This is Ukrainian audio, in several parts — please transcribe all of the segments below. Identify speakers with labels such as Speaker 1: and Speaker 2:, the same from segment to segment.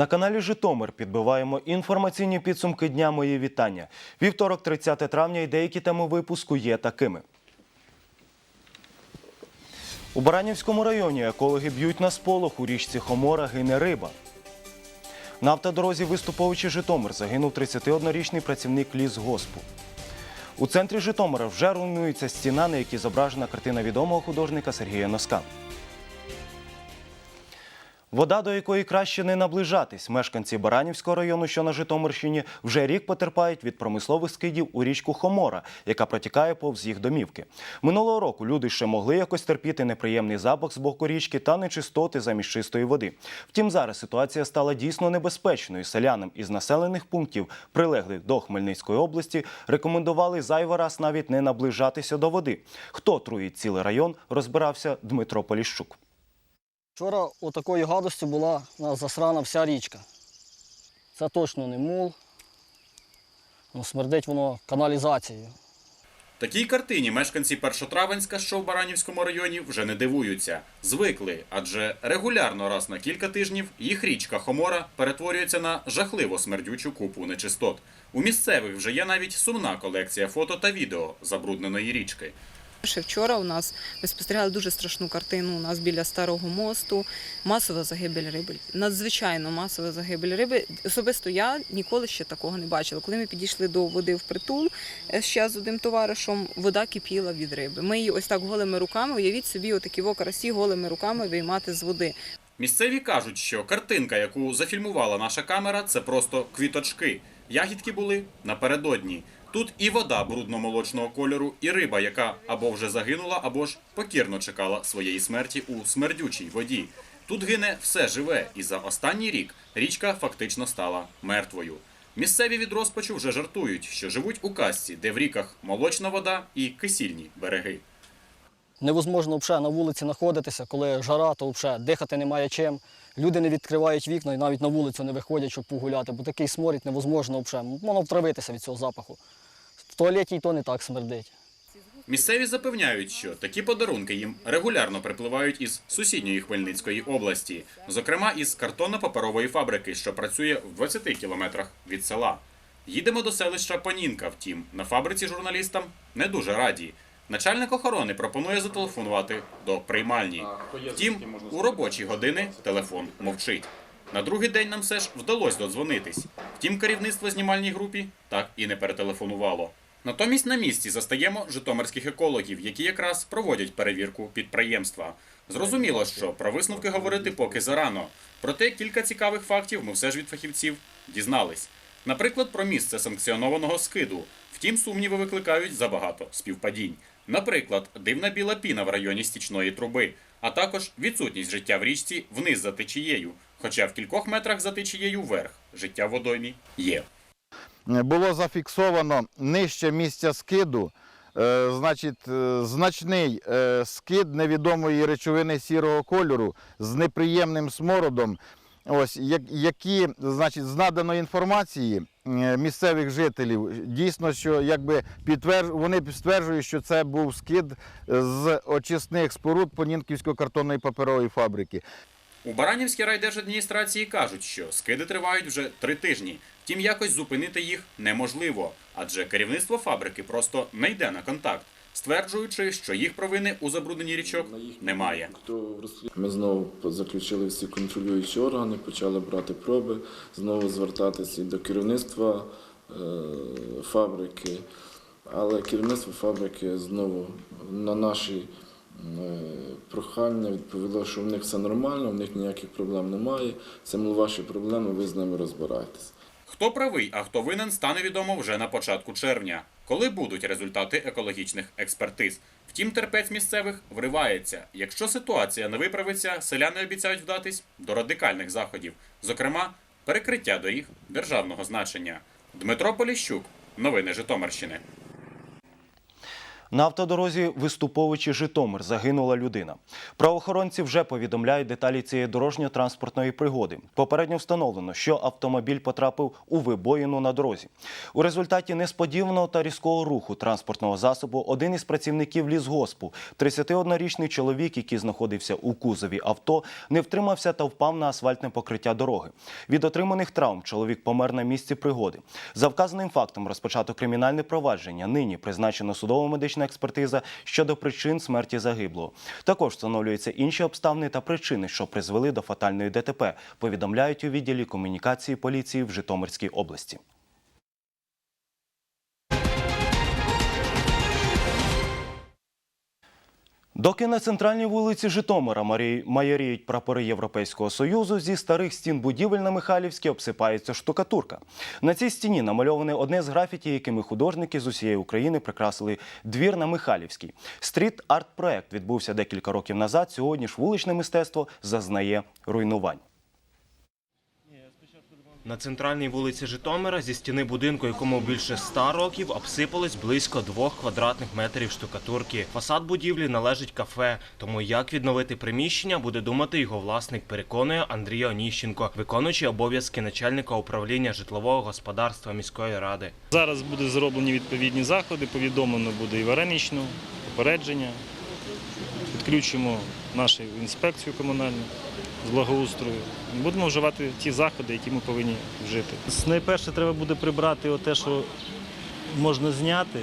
Speaker 1: На каналі Житомир підбиваємо інформаційні підсумки дня. Мої вітання. Вівторок, 30 травня, і деякі теми випуску є такими. У Баранівському районі екологи б'ють на сполох. У річці Хомора гине риба. На автодорозі Виступовичі Житомир загинув 31-річний працівник лісгоспу. У центрі Житомира вже руйнується стіна, на якій зображена картина відомого художника Сергія Носка. Вода, до якої краще не наближатись. Мешканці Баранівського району, що на Житомирщині, вже рік потерпають від промислових скидів у річку Хомора, яка протікає повз їх домівки. Минулого року люди ще могли якось терпіти неприємний запах з боку річки та нечистоти замість чистої води. Втім, зараз ситуація стала дійсно небезпечною. Селянам із населених пунктів, прилеглих до Хмельницької області, рекомендували зайвий раз навіть не наближатися до води. Хто труїть цілий район, розбирався Дмитро Поліщук.
Speaker 2: Вчора отакою гадостю була засрана вся річка. Це точно не мул. Ну, смердить воно каналізацією.
Speaker 3: Такій картині мешканці Першотравенська, що в Баранівському районі, вже не дивуються. Звикли, адже регулярно раз на кілька тижнів їх річка Хомора перетворюється на жахливо смердючу купу нечистот. У місцевих вже є навіть сумна колекція фото та відео забрудненої річки.
Speaker 4: Ще вчора у нас ми спостерігали дуже страшну картину. У нас біля старого мосту масова загибель риби. Надзвичайно масова загибель риби. Особисто я ніколи ще такого не бачила. Коли ми підійшли до води в притул е, ще з одним товаришем, вода кипіла від риби. Ми її ось так голими руками, уявіть собі, отакі во карасі голими руками виймати з води.
Speaker 3: Місцеві кажуть, що картинка, яку зафільмувала наша камера, це просто квіточки. Ягідки були напередодні. Тут і вода брудно-молочного кольору, і риба, яка або вже загинула, або ж покірно чекала своєї смерті у смердючій воді. Тут гине все живе, і за останній рік річка фактично стала мертвою. Місцеві від розпачу вже жартують, що живуть у казці, де в ріках молочна вода і кисільні береги.
Speaker 2: Невозможно взагалі на вулиці знаходитися, коли жара, то взагалі дихати немає чим. Люди не відкривають вікна і навіть на вулицю не виходять, щоб погуляти, бо такий сморід невозможно взагалі. Можна втравитися від цього запаху. Туалеті то не так смердить.
Speaker 3: Місцеві запевняють, що такі подарунки їм регулярно припливають із сусідньої Хмельницької області, зокрема із картонно-паперової фабрики, що працює в 20 кілометрах від села. Їдемо до селища Панінка. Втім, на фабриці журналістам не дуже раді. Начальник охорони пропонує зателефонувати до приймальні. Втім, у робочі години телефон мовчить. На другий день нам все ж вдалося додзвонитись. Втім, керівництво знімальній групі так і не перетелефонувало. Натомість на місці застаємо житомирських екологів, які якраз проводять перевірку підприємства. Зрозуміло, що про висновки говорити поки зарано. Проте кілька цікавих фактів ми все ж від фахівців дізнались. Наприклад, про місце санкціонованого скиду. Втім, сумніви викликають забагато співпадінь. Наприклад, дивна біла піна в районі стічної труби, а також відсутність життя в річці вниз за течією. Хоча в кількох метрах за течією вверх життя в водоймі є.
Speaker 5: Було зафіксовано нижче місця скиду, е, значить, е, значний е, скид невідомої речовини сірого кольору з неприємним смородом. Ось, які, значить, з наданої інформації місцевих жителів, дійсно, що якби підтверж... вони стверджують, що це був скид з очисних споруд Понінківської картонної паперової фабрики.
Speaker 3: У Баранівській райдержадміністрації кажуть, що скиди тривають вже три тижні. Втім, якось зупинити їх неможливо, адже керівництво фабрики просто не йде на контакт, стверджуючи, що їх провини у забрудненні річок немає.
Speaker 6: Ми знову заключили всі контролюючі органи, почали брати проби, знову звертатися до керівництва е, фабрики. Але керівництво фабрики знову на наші е, прохання відповіло, що в них все нормально, в них ніяких проблем немає. Це мол, ваші проблеми, ви з ними розбираєтесь.
Speaker 3: Хто правий, а хто винен, стане відомо вже на початку червня, коли будуть результати екологічних експертиз. Втім, терпець місцевих вривається. Якщо ситуація не виправиться, селяни обіцяють вдатись до радикальних заходів, зокрема, перекриття доріг державного значення. Дмитро Поліщук, новини Житомирщини.
Speaker 1: На автодорозі Виступовичі Житомир загинула людина. Правоохоронці вже повідомляють деталі цієї дорожньо-транспортної пригоди. Попередньо встановлено, що автомобіль потрапив у вибоїну на дорозі. У результаті несподіваного та різкого руху транспортного засобу один із працівників лісгоспу, 31-річний чоловік, який знаходився у кузові авто, не втримався та впав на асфальтне покриття дороги. Від отриманих травм чоловік помер на місці пригоди. За вказаним фактом розпочато кримінальне провадження. Нині призначено судово-медична експертиза щодо причин смерті загиблого. Також встановлюються інші обставини та причини, що призвели до фатальної ДТП. Повідомляють у відділі комунікації поліції в Житомирській області. Доки на центральній вулиці Житомира майоріють прапори Європейського Союзу, зі старих стін будівель на Михайлівській обсипається штукатурка. На цій стіні намальоване одне з графіті, якими художники з усієї України прикрасили двір на Михайлівській. Стріт арт-проект відбувся декілька років назад. Сьогодні ж вуличне мистецтво зазнає руйнувань. На центральній вулиці Житомира зі стіни будинку, якому більше ста років, обсипалось близько двох квадратних метрів штукатурки. Фасад будівлі належить кафе, тому як відновити приміщення, буде думати його власник, переконує Андрій Оніщенко, виконуючий обов'язки начальника управління житлового господарства міської ради.
Speaker 7: Зараз будуть зроблені відповідні заходи, повідомлено буде і вареничну, попередження. Підключимо нашу інспекцію комунальну благоустрою. Будемо вживати ті заходи, які ми повинні вжити. Найперше треба буде прибрати те, що можна зняти.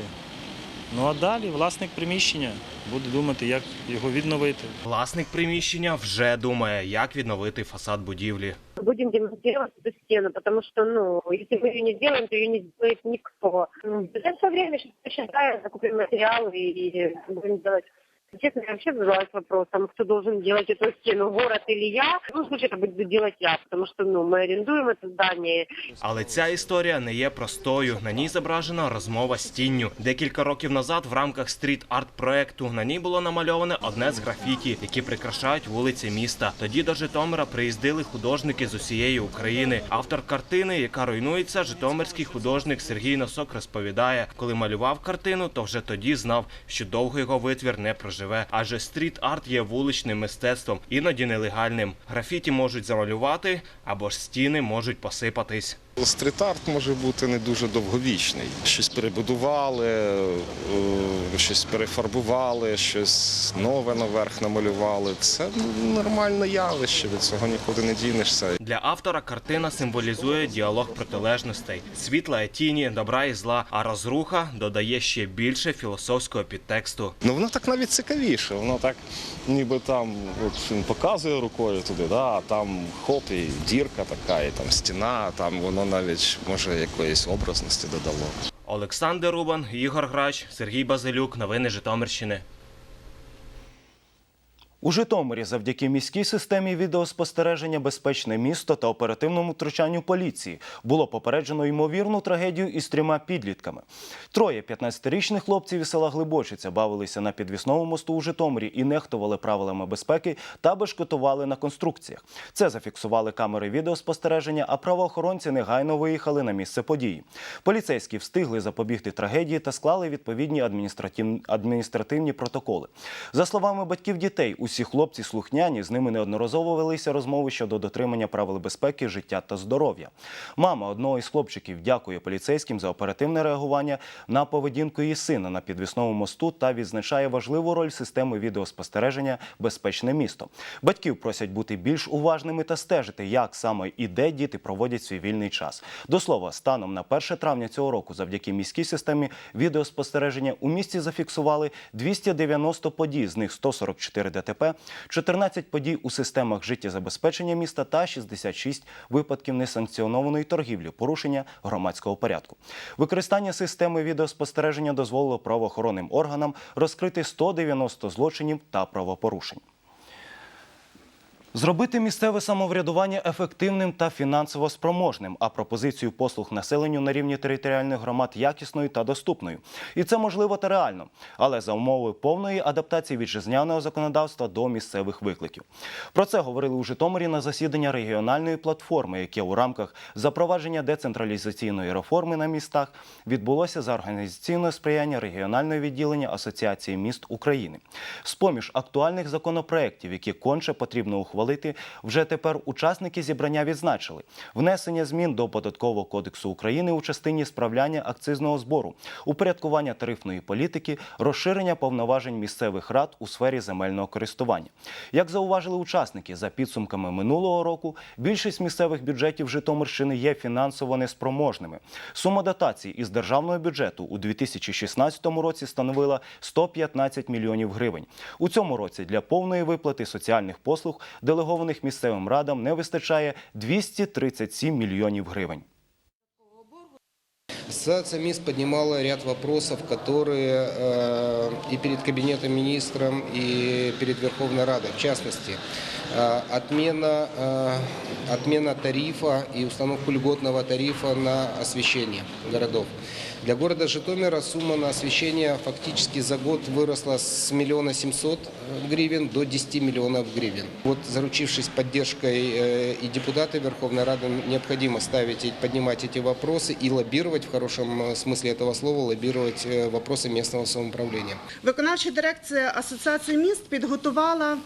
Speaker 7: Ну а далі власник приміщення буде думати, як його відновити.
Speaker 1: Власник приміщення вже думає, як відновити фасад будівлі.
Speaker 8: Будем демонтировать эту стену, потому что, ну, если мы ее не сделаем, то ее не сделает никто. Ну, В ближайшее время сейчас посчитаем, закупим материалы и, и будем делать. Честно, я вообще задалась вопросом, кто должен делать эту стену, город или я. В любом случае, это буду делать я, потому что, ну, мы арендуем это здание,
Speaker 1: Але ця історія не є простою. На ній зображена розмова з тінню. Декілька років назад в рамках стріт-арт проекту на ній було намальоване одне з графіті, які прикрашають вулиці міста. Тоді до Житомира приїздили художники з усієї України. Автор картини, яка руйнується, житомирський художник Сергій Носок розповідає, коли малював картину, то вже тоді знав, що довго його витвір не проживе. Адже стріт-арт є вуличним мистецтвом, іноді нелегальним. Графіті можуть замалювати або ж стіни можуть посипатись.
Speaker 9: Стріт-арт може бути не дуже довговічний. Щось перебудували, е, щось перефарбували, щось нове наверх намалювали. Це нормальне явище, від цього нікуди не дінешся.
Speaker 1: Для автора картина символізує діалог протилежностей, світла і тіні, добра і зла, а розруха додає ще більше філософського підтексту.
Speaker 9: Ну воно так навіть цікавіше. Воно так ніби там от він показує рукою туди, да, а там хоп, і дірка така, і там стіна, там воно навіть може якоїсь образності додало.
Speaker 1: Олександр Рубан, Ігор Грач, Сергій Базилюк. Новини Житомирщини. У Житомирі завдяки міській системі відеоспостереження безпечне місто та оперативному втручанню поліції було попереджено ймовірну трагедію із трьома підлітками. Троє 15-річних хлопців із села Глибочиця бавилися на підвісному мосту у Житомирі і нехтували правилами безпеки та бешкетували на конструкціях. Це зафіксували камери відеоспостереження, а правоохоронці негайно виїхали на місце події. Поліцейські встигли запобігти трагедії та склали відповідні адміністративні, протоколи. За словами батьків дітей, усі хлопці слухняні, з ними неодноразово велися розмови щодо дотримання правил безпеки, життя та здоров'я. Мама одного із хлопчиків дякує поліцейським за оперативне реагування на поведінку її сина на підвісному мосту та відзначає важливу роль системи відеоспостереження Безпечне місто. Батьків просять бути більш уважними та стежити, як саме і де діти проводять свій вільний час. До слова, станом на 1 травня цього року, завдяки міській системі відеоспостереження у місті зафіксували 290 подій, з них 144 ДТП, 14 подій у системах життєзабезпечення міста та 66 випадків несанкціонованої торгівлі, порушення громадського порядку. Використання системи відеоспостереження дозволило правоохоронним органам розкрити 190 злочинів та правопорушень. Зробити місцеве самоврядування ефективним та фінансово спроможним, а пропозицію послуг населенню на рівні територіальних громад якісною та доступною. І це можливо та реально, але за умови повної адаптації вітчизняного законодавства до місцевих викликів. Про це говорили у Житомирі на засідання регіональної платформи, яке у рамках запровадження децентралізаційної реформи на містах відбулося за організаційне сприяння регіонального відділення Асоціації міст України. З-поміж актуальних законопроєктів, які конче потрібно ухвалити, вже тепер учасники зібрання відзначили внесення змін до податкового кодексу України у частині справляння акцизного збору, упорядкування тарифної політики, розширення повноважень місцевих рад у сфері земельного користування. Як зауважили учасники, за підсумками минулого року більшість місцевих бюджетів Житомирщини є фінансово неспроможними. Сума дотацій із державного бюджету у 2016 році становила 115 мільйонів гривень. У цьому році для повної виплати соціальних послуг, делегованих місцевим радам, не вистачає 237 мільйонів гривень.
Speaker 10: Ассоциация МИС поднимала ряд вопросов, которые э, и перед Кабинетом министром, и перед Верховной Радой. В частности, э, отмена, э, отмена тарифа и установку льготного тарифа на освещение городов. Для города Житомира сумма на освещение фактически за год выросла с миллиона семьсот гривен до 10 миллионов гривен. Вот заручившись поддержкой э, и депутаты Верховной Рады, необходимо ставить и поднимать эти вопросы и лоббировать, в хорошем э, смысле этого слова, лоббировать э, вопросы местного самоуправления.
Speaker 11: Виконавча дирекція Асоціації міст підготувала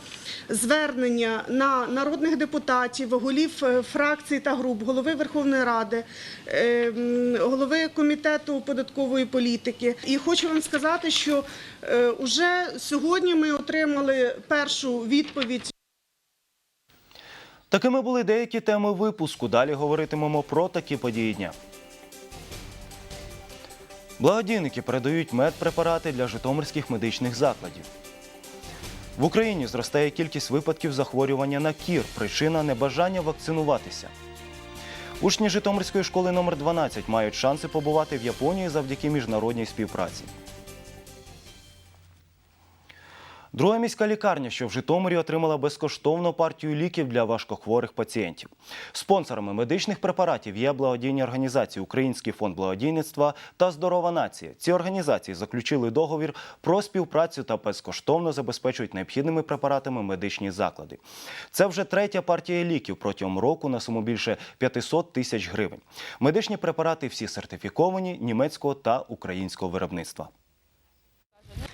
Speaker 11: звернення на народних депутатів, голів е, фракцій та груп, голови Верховної Ради, е, м, голови комітету податкової політики. І хочу вам сказати, що е, уже сьогодні ми отримали першу відповідь
Speaker 1: Такими були деякі теми випуску. Далі говоритимемо про такі події дня. Благодійники передають медпрепарати для житомирських медичних закладів. В Україні зростає кількість випадків захворювання на кір. Причина небажання вакцинуватися. Учні Житомирської школи номер 12 мають шанси побувати в Японії завдяки міжнародній співпраці. Друга міська лікарня, що в Житомирі отримала безкоштовну партію ліків для важкохворих пацієнтів. Спонсорами медичних препаратів є благодійні організації Український фонд благодійництва та Здорова нація. Ці організації заключили договір про співпрацю та безкоштовно забезпечують необхідними препаратами медичні заклади. Це вже третя партія ліків протягом року на суму більше 500 тисяч гривень. Медичні препарати всі сертифіковані німецького та українського виробництва.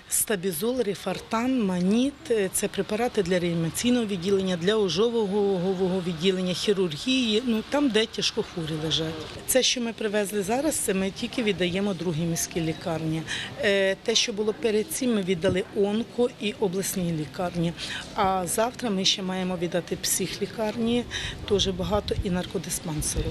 Speaker 12: Стабізол, рефартан, маніт це препарати для реанімаційного відділення, для ожогового відділення, хірургії, ну там, де тяжкохворі лежать. Це, що ми привезли зараз, це ми тільки віддаємо другій міській лікарні. Е, Те, що було перед цим, ми віддали онко і обласній лікарні. А завтра ми ще маємо віддати психлікарні, теж багато і наркодиспансеру.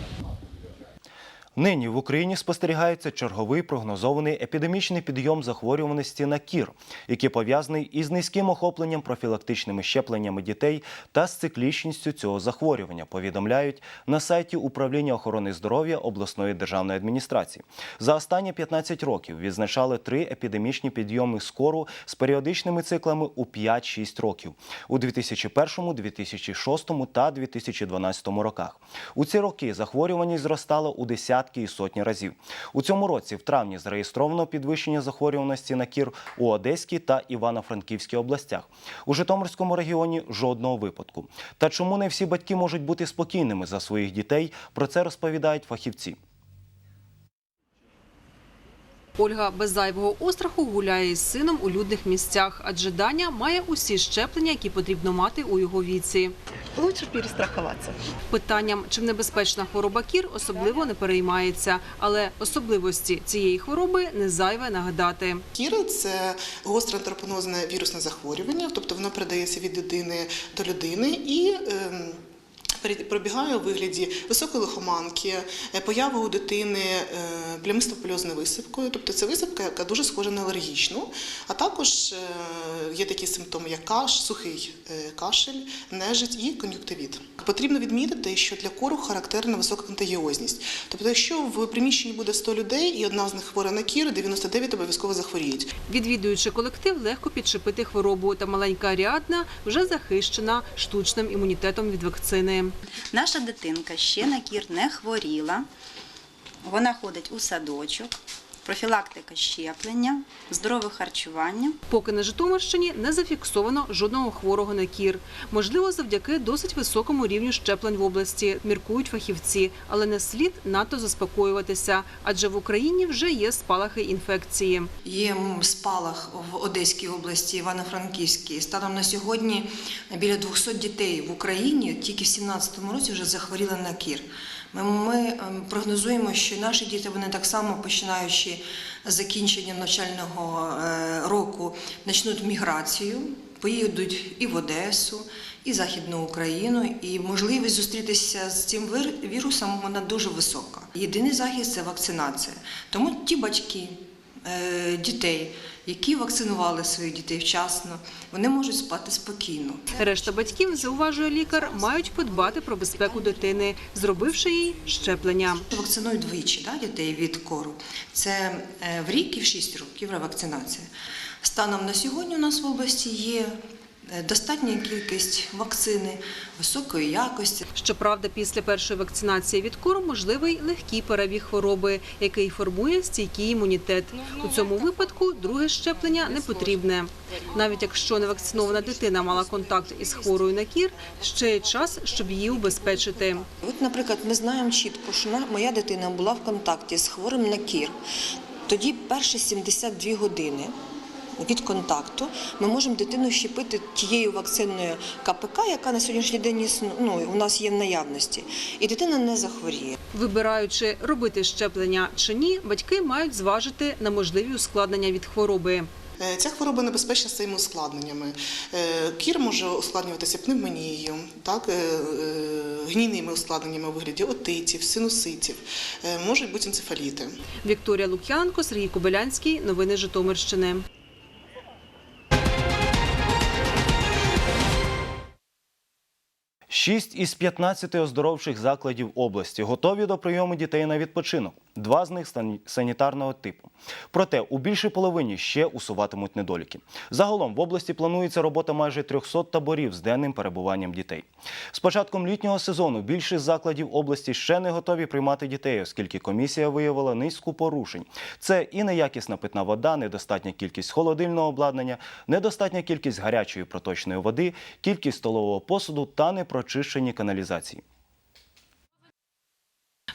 Speaker 1: Нині в Україні спостерігається черговий прогнозований епідемічний підйом захворюваності на кір, який пов'язаний із низьким охопленням профілактичними щепленнями дітей та з циклічністю цього захворювання. Повідомляють на сайті управління охорони здоров'я обласної державної адміністрації. За останні 15 років відзначали три епідемічні підйоми скору з періодичними циклами у 5-6 років у 2001, 2006 та 2012 роках. У ці роки захворюваність зростала у десятки і сотні разів. У цьому році, в травні, зареєстровано підвищення захворюваності на кір у Одеській та Івано-Франківській областях. У Житомирському регіоні жодного випадку. Та чому не всі батьки можуть бути спокійними за своїх дітей? Про це розповідають фахівці.
Speaker 13: Ольга без зайвого остраху гуляє із сином у людних місцях, адже Даня має усі щеплення, які потрібно мати у його віці.
Speaker 11: лучше перестрахуватися.
Speaker 13: Питанням, чим небезпечна хвороба кір, особливо не переймається, але особливості цієї хвороби не зайве нагадати.
Speaker 14: Кір це гостре антропонозне вірусне захворювання, тобто воно передається від людини до людини і ем, пере- пробігає у вигляді високої лихоманки, е, появи у дитини плямисто-польозною висипкою, тобто це висипка, яка дуже схожа на алергічну, а також е, є такі симптоми, як каш, сухий е, кашель, нежить і кон'юктивіт. Потрібно відмітити, що для кору характерна висока контагіозність. Тобто, якщо в приміщенні буде 100 людей і одна з них хвора на кір, 99 обов'язково захворіють.
Speaker 13: Відвідуючи колектив, легко підчепити хворобу, та маленька Аріадна вже захищена штучним імунітетом від вакцини.
Speaker 15: Наша дитинка ще на кір не хворіла. Вона ходить у садочок, профілактика щеплення, здорове харчування.
Speaker 13: Поки на Житомирщині не зафіксовано жодного хворого на кір. Можливо, завдяки досить високому рівню щеплень в області, міркують фахівці, але не слід надто заспокоюватися, адже в Україні вже є спалахи інфекції.
Speaker 16: Є спалах в Одеській області, Івано-Франківській. Станом на сьогодні біля 200 дітей в Україні тільки в 2017 році вже захворіли на кір. Ми, ем, прогнозуємо, що наші діти вони так само, починаючи з закінчення навчального е, року, почнуть міграцію. Поїдуть і в Одесу, і Західну Україну, і можливість зустрітися з цим вірусом вона дуже висока. Єдиний захист це вакцинація. Тому ті батьки, е, дітей, які вакцинували своїх дітей вчасно, вони можуть спати спокійно.
Speaker 13: Решта батьків, зауважує лікар, мають подбати про безпеку дитини, зробивши їй щеплення.
Speaker 16: Вакцинують двічі да, дітей від кору. Це е, в рік і в шість років ревакцинація. Станом на сьогодні у нас в області є достатня кількість вакцини високої якості.
Speaker 13: Щоправда, після першої вакцинації від кору можливий легкий перебіг хвороби, який формує стійкий імунітет. У цьому випадку друге щеплення не потрібне. Навіть якщо невакцинована дитина мала контакт із хворою на кір, ще є час, щоб її убезпечити.
Speaker 16: От, наприклад, ми знаємо чітко, що на- моя дитина була в контакті з хворим на кір. Тоді перші 72 години від контакту ми можемо дитину щепити тією вакциною КПК, яка на сьогоднішній день ну, у нас є в наявності, і дитина не захворіє.
Speaker 13: Вибираючи робити щеплення чи ні, батьки мають зважити на можливі ускладнення від хвороби.
Speaker 14: Е, Ця хвороба небезпечна своїми ускладненнями. Е, Кір може ускладнюватися пневмонією, так, е, гнійними ускладненнями у вигляді отитів, синуситів, можуть бути енцефаліти.
Speaker 13: Вікторія Лук'янко, Сергій Кобилянський. Новини Житомирщини.
Speaker 1: Шість із 15 оздоровчих закладів області готові до прийому дітей на відпочинок. Два з них санітарного типу. Проте у більшій половині ще усуватимуть недоліки. Загалом в області планується робота майже 300 таборів з денним перебуванням дітей. З початком літнього сезону більшість закладів області ще не готові приймати дітей, оскільки комісія виявила низку порушень. Це і неякісна питна вода, недостатня кількість холодильного обладнання, недостатня кількість гарячої проточної води, кількість столового посуду та непрочищені каналізації.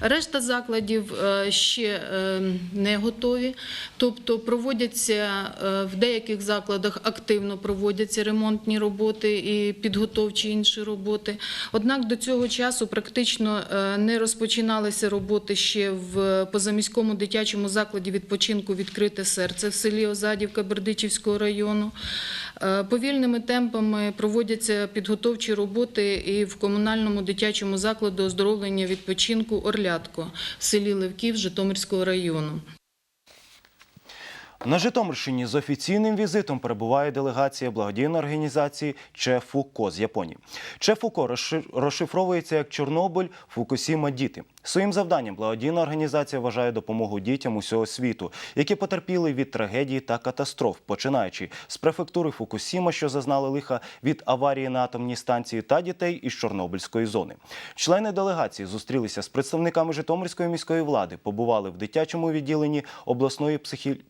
Speaker 17: Решта закладів е, ще е, не готові, тобто проводяться е, в деяких закладах активно проводяться ремонтні роботи і підготовчі інші роботи. Однак до цього часу практично не розпочиналися роботи ще в позаміському дитячому закладі відпочинку Відкрите серце в селі Озадівка Бердичівського району. Е, Повільними темпами проводяться підготовчі роботи і в комунальному дитячому закладу оздоровлення відпочинку Орлятко в селі Левків Житомирського району.
Speaker 1: На Житомирщині з офіційним візитом перебуває делегація благодійної організації Чефуко з Японії. Чефуко розши- розшифровується як Чорнобиль, Фукусіма, діти. Своїм завданням благодійна організація вважає допомогу дітям усього світу, які потерпіли від трагедії та катастроф, починаючи з префектури Фукусіма, що зазнали лиха від аварії на атомній станції, та дітей із Чорнобильської зони. Члени делегації зустрілися з представниками Житомирської міської влади, побували в дитячому відділенні обласної психі...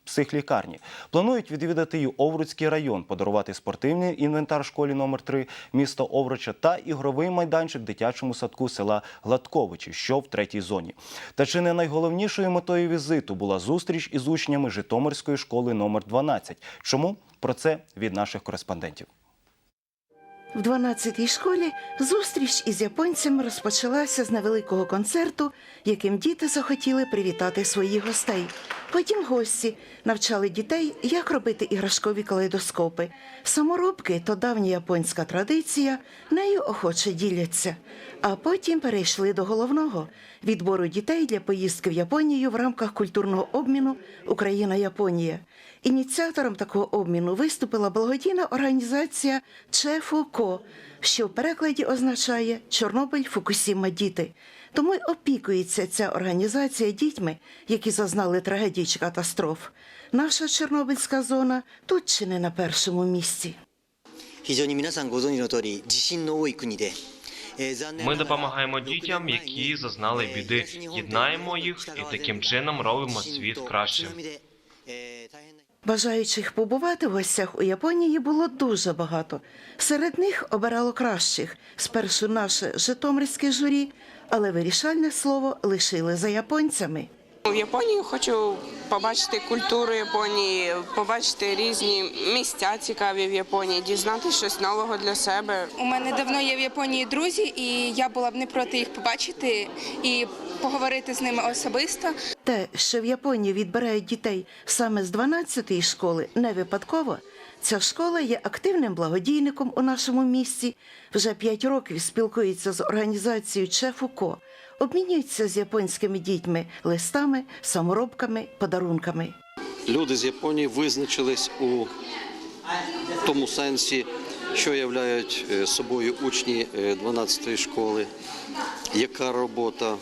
Speaker 1: психлікарні. Планують відвідати й Овруцький район, подарувати спортивний інвентар школі номер 3 міста Овруча та ігровий майданчик дитячому садку села Гладковичі, що в третій зоні. Та чи не найголовнішою метою візиту була зустріч із учнями Житомирської школи номер 12? Чому? Про це від наших кореспондентів.
Speaker 18: В 12-й школі зустріч із японцями розпочалася з невеликого концерту, яким діти захотіли привітати своїх гостей. Потім гості навчали дітей, як робити іграшкові калейдоскопи. Саморобки то давня японська традиція, нею охоче діляться. А потім перейшли до головного відбору дітей для поїздки в Японію в рамках культурного обміну Україна-Японія. Ініціатором такого обміну виступила благодійна організація ЧФУКО, що в перекладі означає Чорнобиль Фукусіма діти. Тому й опікується ця організація дітьми, які зазнали трагедій чи катастроф. Наша Чорнобильська зона тут чи не на першому місці.
Speaker 19: 非常に皆さんご存知の通り地震の多い国で、えー残念
Speaker 20: ми допомагаємо дітям, які зазнали біди. Єднаємо їх і таким чином робимо світ кращим.
Speaker 18: Бажаючих побувати в гостях у Японії було дуже багато. Серед них обирало кращих. Спершу наше Житомирське журі, але вирішальне слово лишили за японцями.
Speaker 21: В Японії хочу побачити культуру Японії, побачити різні місця цікаві в Японії, дізнатися щось нового для себе.
Speaker 22: У мене давно є в Японії друзі, і я була б не проти їх побачити і поговорити з ними особисто.
Speaker 18: Те, що в Японії відбирають дітей саме з 12-ї школи, не випадково. Ця школа є активним благодійником у нашому місті. Вже 5 років спілкується з організацією Чефуко, обмінюється з японськими дітьми листами, саморобками, подарунками.
Speaker 23: Люди з Японії визначились у тому сенсі, що являють е, собою учні е, 12-ї школи, яка робота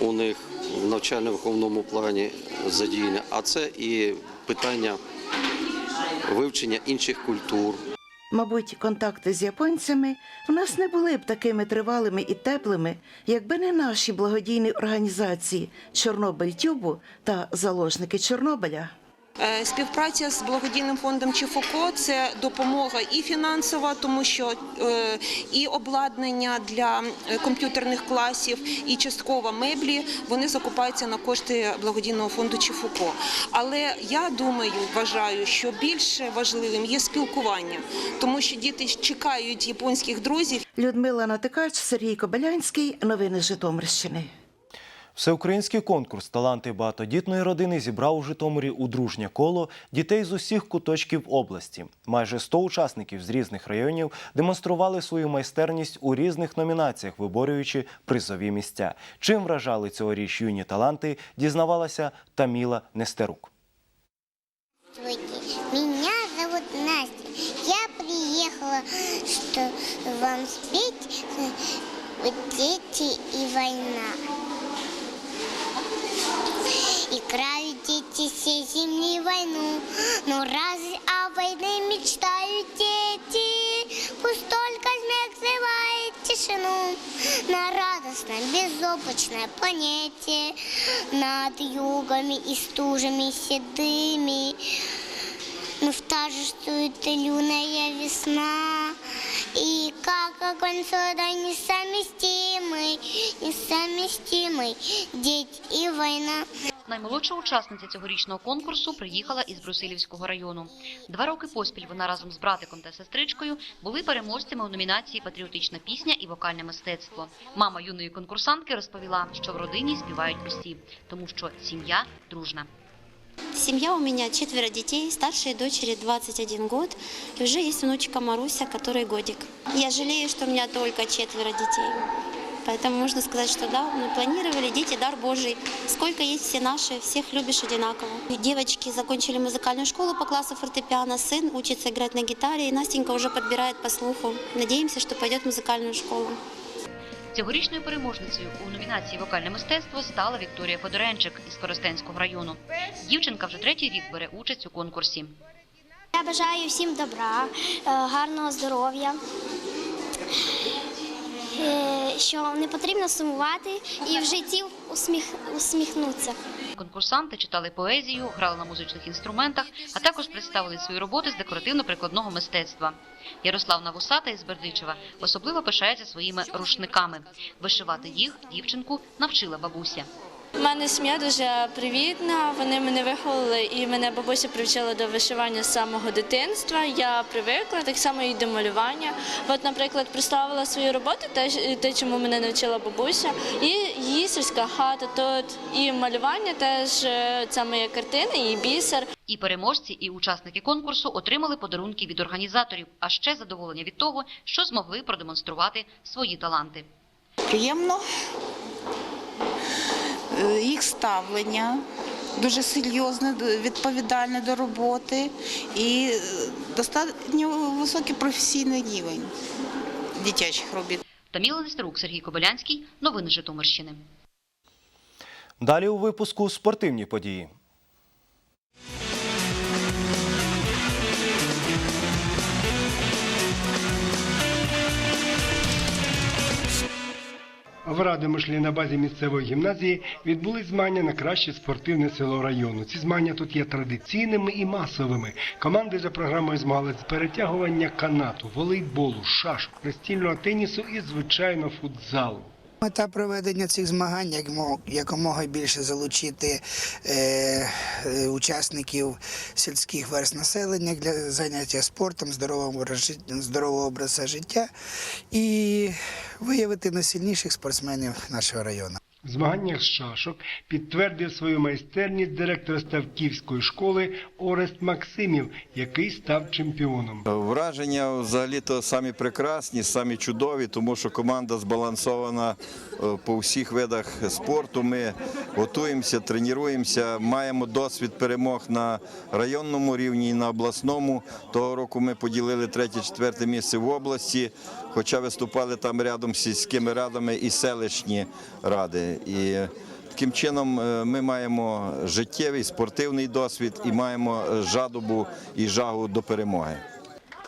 Speaker 23: у них в навчально-виховному плані задіяна, а це і питання вивчення інших культур,
Speaker 18: Мабуть, контакти з японцями в нас не були б такими тривалими і теплими, якби не наші благодійні організації Чорнобиль Тюбу та заложники Чорнобиля.
Speaker 24: Е, Співпраця з благодійним фондом ЧФОКО – це допомога і фінансова, тому що е, і обладнання для е, комп'ютерних класів, і частково меблі вони закупаються на кошти благодійного фонду ЧФОКО. Але я думаю, вважаю, що більше важливим є спілкування, тому що діти чекають японських друзів.
Speaker 18: Людмила Натикач, Сергій Кобилянський. Новини Житомирщини.
Speaker 1: Всеукраїнський конкурс Таланти багатодітної родини зібрав у Житомирі у дружнє коло дітей з усіх куточків області. Майже 100 учасників з різних районів демонстрували свою майстерність у різних номінаціях, виборюючи призові місця. Чим вражали цьогоріч юні таланти, дізнавалася Таміла Нестерук.
Speaker 25: Меня зовут Настя. Я приехала, что вам спеть э, «Дети и война». Играют дети все зимнюю войну, но разве о войне мечтают дети? Пусть только снег срывает тишину на радостной безоблачной планете над югами и стужами седыми. Мы втажествует люная весна, и как огонь сода несовместимый, несовместимый, дети и война.
Speaker 26: Наймолодша учасниця цьогорічного конкурсу приїхала із Брусилівського району. Два роки поспіль вона разом з братиком та сестричкою були переможцями у номінації Патріотична пісня і вокальне мистецтво. Мама юної конкурсантки розповіла, що в родині співають усі, тому що сім'я дружна.
Speaker 27: Семья у меня четверо детей, старшей дочери 21 год, и уже есть внучка Маруся, которой годик. Я жалею, что у меня только четверо детей. Поэтому можно сказать, что да, мы планировали, дети дар Божий. Сколько есть все наши, всех любишь одинаково. И девочки закончили музыкальную школу по классу фортепиано, сын учится играть на гитаре, и Настенька уже подбирает по слуху. Надеемся, что пойдет в музыкальную школу.
Speaker 26: Цьогорічною переможницею у номінації Вокальне мистецтво стала Вікторія Федоренчик із Коростенського району. Дівчинка вже третій рік бере участь у конкурсі.
Speaker 25: Я бажаю всім добра, е, гарного здоров'я, е, що не потрібно сумувати і в житті усміх, усміхнутися.
Speaker 26: Конкурсанти читали поезію, грали на музичних інструментах, а також представили свої роботи з декоративно-прикладного мистецтва. Ярославна Вусата із Бердичева особливо пишається своїми рушниками. Вишивати їх дівчинку навчила бабуся.
Speaker 28: У мене сім'я дуже привітна. Вони мене виховали і мене бабуся привчила до вишивання з самого дитинства. Я привикла так само і до малювання. От, наприклад, представила свою роботу, те, те, чому мене навчила бабуся, і її сільська хата тут, і малювання теж це моя картина, і бісер.
Speaker 26: І переможці, і учасники конкурсу отримали подарунки від організаторів, а ще задоволення від того, що змогли продемонструвати свої таланти.
Speaker 29: Приємно їх ставлення дуже серйозне, відповідальне до роботи і е, достатньо високий професійний рівень дитячих робіт.
Speaker 26: Таміла Нестерук, Сергій Кобилянський. Новини Житомирщини.
Speaker 1: Далі у випуску спортивні події.
Speaker 30: В Радомишлі на базі місцевої гімназії відбулись змагання на краще спортивне село району. Ці змагання тут є традиційними і масовими. Команди за програмою змагались з перетягування канату, волейболу, шашок, настільного тенісу і, звичайно, футзалу.
Speaker 31: Мета проведення цих змагань як мо- якомога більше залучити е, е, учасників сільських верст населення для заняття спортом, здорового образу життя і виявити найсильніших спортсменів нашого району.
Speaker 30: В змаганнях з шашок підтвердив свою майстерність директор Ставківської школи Орест Максимів, який став чемпіоном.
Speaker 32: Враження взагалі-то самі прекрасні, самі чудові, тому що команда збалансована е, по всіх видах спорту. Ми готуємося, тренуємося, маємо досвід перемог на районному рівні і на обласному. Того року ми поділили третє-четверте місце в області, хоча виступали там рядом з сільськими радами і селищні ради. І таким чином е, ми маємо життєвий спортивний досвід і маємо е, жадобу і жагу до перемоги.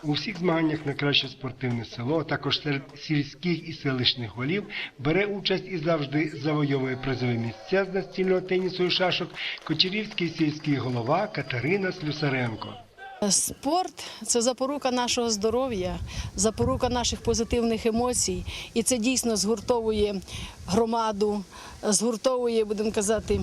Speaker 30: У всіх змаганнях на краще спортивне село, а також серед сільських і селищних голів бере участь і завжди завойовує призові місця з настільного тенісу і шашок Кочерівський сільський голова Катерина Слюсаренко.
Speaker 33: Спорт це запорука нашого здоров'я, запорука наших позитивних емоцій, і це дійсно згуртовує громаду, згуртовує, будемо казати,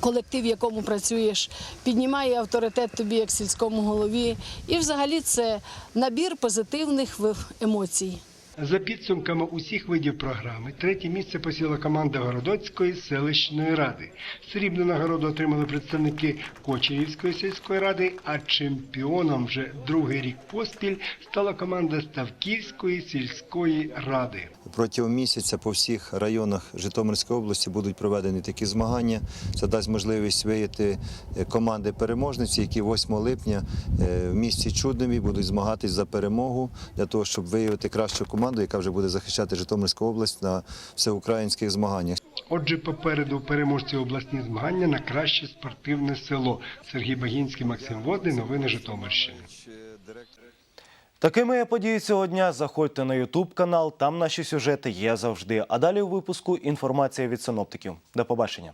Speaker 33: колектив, в якому працюєш, піднімає авторитет тобі як сільському голові. І взагалі це набір позитивних емоцій.
Speaker 30: За підсумками усіх видів програми, третє місце посіла команда Городоцької селищної ради. Срібну нагороду отримали представники Кочерівської сільської ради, а чемпіоном вже другий рік поспіль стала команда Ставківської сільської ради.
Speaker 34: Протягом місяця по всіх районах Житомирської області будуть проведені такі змагання. Це дасть можливість виявити е, команди переможниці, які 8 липня е, в місті Чуднові будуть змагатись за перемогу для того, щоб виявити кращу команду, яка вже буде захищати Житомирську область на всеукраїнських змаганнях.
Speaker 30: Отже, попереду переможці обласні змагання на краще спортивне село. Сергій Багінський, Максим Водний. Новини Житомирщини.
Speaker 1: Такими є події цього дня. Заходьте на Ютуб канал, там наші сюжети є завжди. А далі у випуску інформація від синоптиків. До побачення.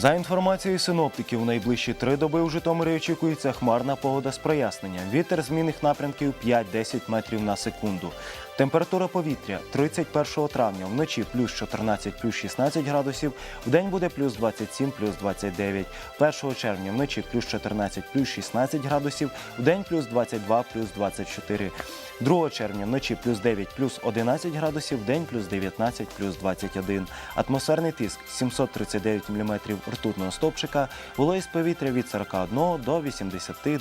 Speaker 1: За інформацією синоптиків, найближчі три доби у Житомирі очікується хмарна погода з проясненням. Вітер змінних напрямків 5-10 метрів на секунду. Температура повітря 31 травня вночі плюс 14, плюс 16 градусів, вдень буде плюс 27, плюс 29. 1 червня вночі плюс 14, плюс 16 градусів, вдень плюс 22, плюс 24. 2 червня вночі плюс 9, плюс 11 градусів, день плюс 19, плюс 21. Атмосферний тиск 739 мм ртутного стопчика, вологість повітря від 41 до 82%.